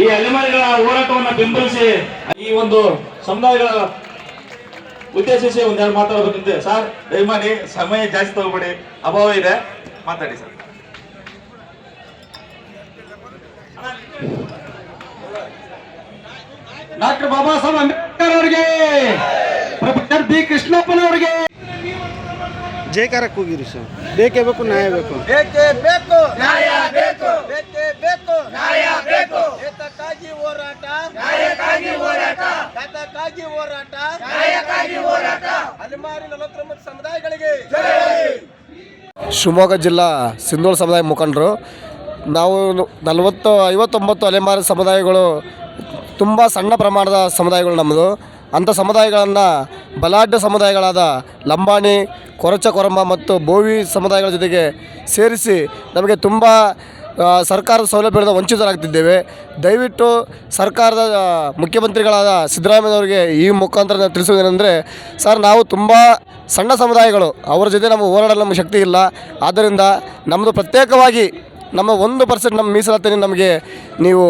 ಈ ಅಲೆಮಾರಿಗಳ ಹೋರಾಟವನ್ನ ಬೆಂಬಲಿಸಿ ಈ ಒಂದು ಸಮುದಾಯಗಳ ಉದ್ದೇಶಿಸಿ ಒಂದೆರಡು ಮಾತಾಡಬೇಕಂತೆ. ಸರ್ ದಯಮಾಡಿ ಸಮಯ ಜಾಸ್ತಿ ತಗೋಬೇಡಿ. ಅಭಾವ ಇದೆ. ಮಾತಾಡಿ ಸರ್. ಡಾಕ್ಟರ್ ಬಾಬಾ ಸಾಹೇಬ್ ಅಂಬೇಡ್ಕರ್ ಅವರಿಗೆ ಪ್ರೊಫೆಸರ್ ಬಿ ಕೃಷ್ಣಪ್ಪನವರಿಗೆ ಜಯಕಾರ ಕೂಗಿರಿ ಸರ್. ಬೇಕೇ ಬೇಕು ನ್ಯಾಯ ಬೇಕು. ಬೇಕೇ ಬೇಕು. ನ್ಯಾಯ ಬೇಕು ಬೇಕೇ ಬೇಕು ನ್ಯಾಯ ಬೇಕು ಏತಕ್ಕಾಗಿ ಹೋರಾಟ ನ್ಯಾಯಕ್ಕಾಗಿ ಹೋರಾಟ ಏತಕ್ಕಾಗಿ ಹೋರಾಟ. ನ್ಯಾಯಕ್ಕಾಗಿ ಹೋರಾಟ. ಅಲೆಮಾರಿ ನಲವತ್ತೊಂಬತ್ತು ಸಮುದಾಯಗಳಿಗೆ. ಶಿವಮೊಗ್ಗ ಜಿಲ್ಲಾ ಸಿಂಧೋಳ ಸಮುದಾಯ ಮುಖಂಡರು ನಾವು ನಲವತ್ತು ಐವತ್ತೊಂಬತ್ತು ಅಲೆಮಾರಿ ಸಮುದಾಯಗಳು ತುಂಬ ಸಣ್ಣ ಪ್ರಮಾಣದ ಸಮುದಾಯಗಳು ನಮ್ಮದು. ಅಂಥ ಸಮುದಾಯಗಳನ್ನು ಬಲಾಢ್ಯ ಸಮುದಾಯಗಳಾದ ಲಂಬಾಣಿ ಕೊರಚ ಕೊರಮ ಮತ್ತು ಬೋವಿ ಸಮುದಾಯಗಳ ಜೊತೆಗೆ ಸೇರಿಸಿ ನಮಗೆ ತುಂಬ ಸರ್ಕಾರದ ಸೌಲಭ್ಯದಿಂದ ವಂಚಿತರಾಗ್ತಿದ್ದೇವೆ. ದಯವಿಟ್ಟು ಸರ್ಕಾರದ ಮುಖ್ಯಮಂತ್ರಿಗಳಾದ ಸಿದ್ದರಾಮಯ್ಯನವರಿಗೆ ಈ ಮುಖಾಂತರ ತಿಳಿಸುವುದೇನೆಂದರೆ ಸರ್ ನಾವು ತುಂಬ ಸಣ್ಣ ಸಮುದಾಯಗಳು. ಅವರ ಜೊತೆ ನಮ್ಮ ಹೋರಾಡಲು ನಮಗೆ ಶಕ್ತಿ ಇಲ್ಲ. ಆದ್ದರಿಂದ ನಮ್ಮದು ಪ್ರತ್ಯೇಕವಾಗಿ ನಮ್ಮ ಒಂದು ಪರ್ಸೆಂಟ್ ನಮ್ಮ ಮೀಸಲಾತಿಯನ್ನು ನಮಗೆ ನೀವು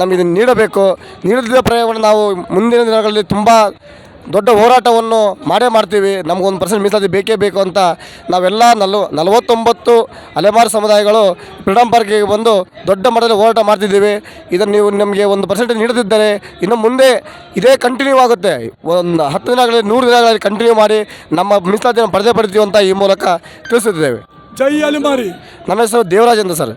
ನಮಗೆ ನೀಡಬೇಕು. ನೀಡದಿದ್ದ ಪ್ರಯೋಗವನ್ನು ನಾವು ಮುಂದಿನ ದಿನಗಳಲ್ಲಿ ತುಂಬ ದೊಡ್ಡ ಹೋರಾಟವನ್ನು ಮಾಡೇ ಮಾಡ್ತೀವಿ. ನಮಗೊಂದು ಪರ್ಸೆಂಟ್ ಮೀಸಲಾತಿ ಬೇಕೇ ಬೇಕು ಅಂತ ನಾವೆಲ್ಲ ನಲ್ವ ನಲವತ್ತೊಂಬತ್ತು ಅಲೆಮಾರಿ ಸಮುದಾಯಗಳು ಫ್ರೀಡಮ್ ಪಾರ್ಕಿಗೆ ಬಂದು ದೊಡ್ಡ ಮಟ್ಟದಲ್ಲಿ ಹೋರಾಟ ಮಾಡ್ತಿದ್ದೀವಿ. ಇದನ್ನು ನೀವು ನಮಗೆ ಒಂದು ಪರ್ಸೆಂಟ್ ನೀಡದಿದ್ದರೆ ಇನ್ನು ಮುಂದೆ ಇದೇ ಕಂಟಿನ್ಯೂ ಆಗುತ್ತೆ. ಒಂದು ಹತ್ತು ದಿನಗಳಲ್ಲಿ ನೂರು ದಿನಗಳಲ್ಲಿ ಕಂಟಿನ್ಯೂ ಮಾಡಿ ನಮ್ಮ ಮೀಸಲಾತಿಯನ್ನು ಪಡೆದೇ ಪಡಿತೀವಿ ಅಂತ ಈ ಮೂಲಕ ತಿಳಿಸುತ್ತಿದ್ದೇವೆ. ಜೈ ಅಲೆಮಾರಿ. ನನ್ನ ಹೆಸರು ದೇವರಾಜ್ ಅಂತ ಸರ್.